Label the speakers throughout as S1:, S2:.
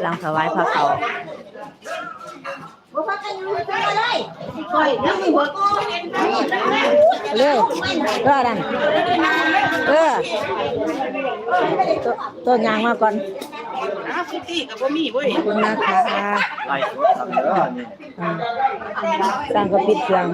S1: หลังถวายพระเขา
S2: บ่พักกันอยู่ตัวเลยคอยยังมีหัวโต
S1: เรื่อยเออนั่นเออตัวตัวยางมาก่อน
S3: อ้าวคุตี้กับบ่มีเว้ย
S1: ขอบคุณนะคะ
S4: ไล่ทำเด้อนี่
S1: อ่าสร้างก็ปิดเครื่อง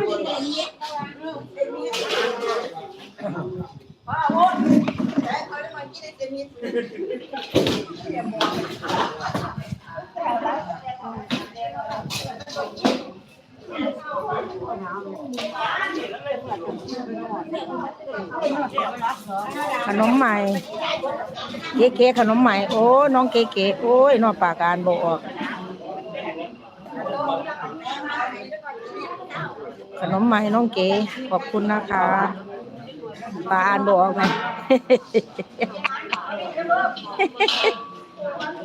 S1: ขนมใหม่เก๋ๆขนมใหม่ โอ้ น้องเก๋ๆโอ้ยน้องปากการบอกออก ขนมใหม่น้องเก๋ขอบคุณนะคะ ปลาอ่านบอกออกไหม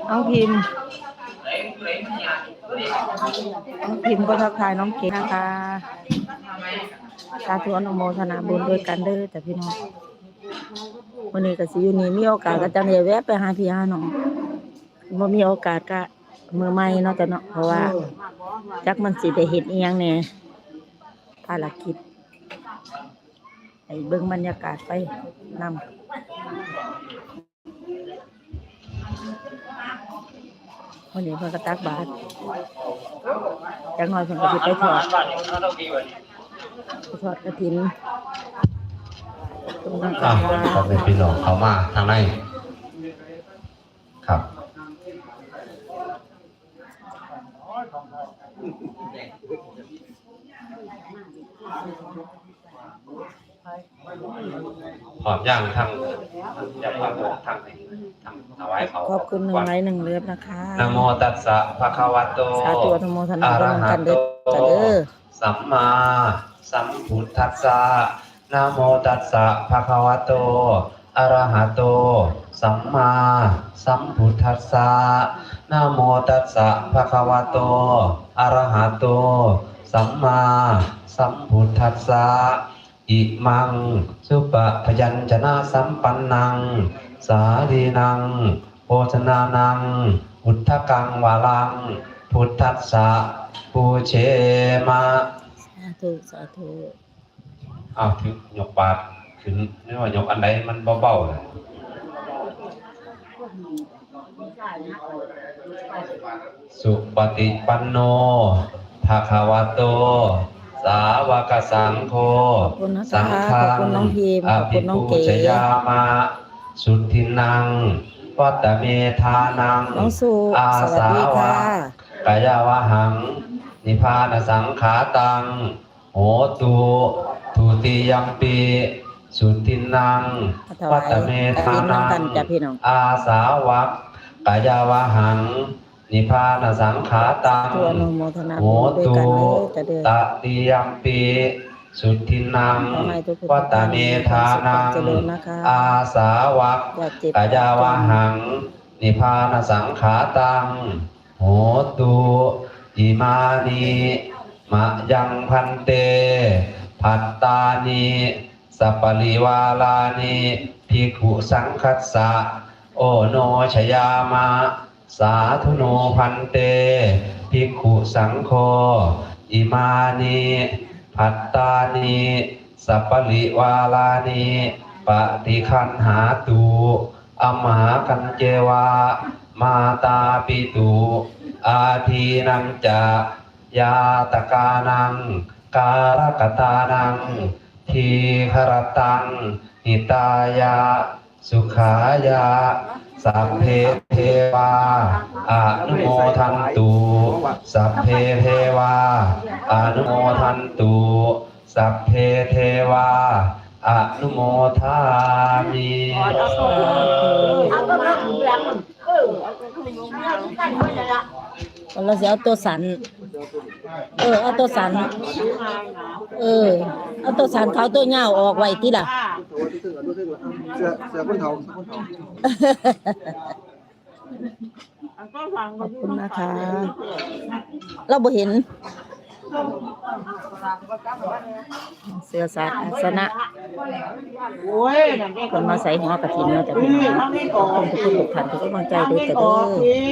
S1: น้องพิมพ์น้องพิมพ์ก็ทักทายน้องเก๋นะคะสาธุอนุโมทนาบุญด้วยกันเด้อแต่พี่น้องวันนี้ก็สิอยู่นี่มีโอกาสก็จะเนี่ยแวะไปหาพี่หาน้องบ่มีโอกาสก็มือใหม่เนาะแต่เนาะเพราะว่า จักมันสิได้เฮ็ดอีหยังแหน่ภารกิจ ไปเบิ่งบรรยากาศไปนำวันนี้เพิ่นก็ตักบาตรจักหน่อยเพิ่นก็สิไปทอดไปทอดกระถินตรงนั้นก็
S5: อะขอเป็นพี่น้องเขามาทางในครับ ขอบย่างทางจะพาไปทางไหนทางถวายเขา
S1: ขอบคุณหนึ่งไลค์หนึ่งเลือบนะคะ
S5: นะโมตัสสะภะคะวะโต
S1: สาธุอนุโมทนาบุญกันเด้อจ้ะเด้อ
S5: สัมมาสัมพุทธัสสะนะโมตัสสะภะคะวะโตอะระหะโต สัมมาสัมพุทธัสสะนะโมตัสสะภะคะวะโตอะระหะโต สัมมาสัมพุทธัสสะ อิมัง สุปะพยัญชนะสัมปันนัง สาลีนังโภชนานัง อุทธกังวาลัง พุทธัสสะปูเชมา
S1: สาธุสาธุ
S5: อ้าวถึงยกบาทขึ้นไม่ว่ายกอันใดมันเบาๆเลยสุปฏิปันโนภะคะวะโต สาวกสังโฆ
S1: ขอบคุณนะ
S5: สั
S1: คะ
S5: ง
S1: ข
S5: ฆั
S1: อบ
S5: ง
S1: คุณน้องพิมพ์
S5: อ
S1: ขอบคุ
S5: ภิ
S1: ณน้อง
S5: ปู
S1: เก๋
S5: ชยามาสุทินังวัตเมธานัง
S1: น้องสุ
S5: อา
S1: สวัส
S5: สา
S1: ดี
S5: วะ
S1: ค่ะ
S5: กายาวหัง นิพพานสังขาตังโหตุทุติยัมปีสุทินัง
S1: ถวา
S5: วั
S1: ย
S5: ตเม
S1: กระ
S5: ธา
S1: ถินน้
S5: นั
S1: อง
S5: ง
S1: กันจ้ะพี่น้อง
S5: อาสาวะกายาวหัง นิพพานสังขาตัง
S1: สาธุอนุโมทนา
S5: โห
S1: บุญด้วย
S5: ตุ
S1: กันเด้อจ้ะเด้อ
S5: ตติยัมปีสุทินัง
S1: ขอให้ทุกคน
S5: วัตเมธานัง
S1: เจริญนะคะ
S5: อาสาวะ
S1: อย่าเจ็บ
S5: กายาวหัง นิพพานสังขาตังโหตุอิมานิมะยังพันเตพัตตานิสัปปริวาลานิภิกขุสังคัสสะ โอโนชยามะ สาธุโนพันเตภิกขุสังโฆอิมานิพัตตานิสัปปริวาลานิปฏิคันหาตุอมหากันเจวามาตาปิตุอาทีนังจะยาตกานัง การกตานัง ทีครตังหิตายา สุขายา สัพเพเทวาอนุโมทันตุ สัพเพเทวาอนุโมทันตุ สัพเพเทวาอนุโมทามิ
S2: เอาเออเอาก็ขึ้นมาตั้งไว้แล้วล่ะ
S1: เราจะเอาตัวสัน เออเอาตัวสัน เออเอาตัวสันเขาตัวเงาวออกไว้ที่ล่ะ
S4: เสือเสือคนเฒ่าคนเฒ่า
S1: ขอบคุณนะคะ เราบ่เห็น เสือสาสนะ
S3: โอ้ยนั่นเด็ก
S1: คนมาใส่หัวกระถินเนาะแต่พี่น้องขอบคุณทุกคนทุกท่านทุกกำลังใจด้วย
S3: ไม่
S1: กัน
S3: อ
S1: เด้
S3: อก
S1: อ
S3: พี่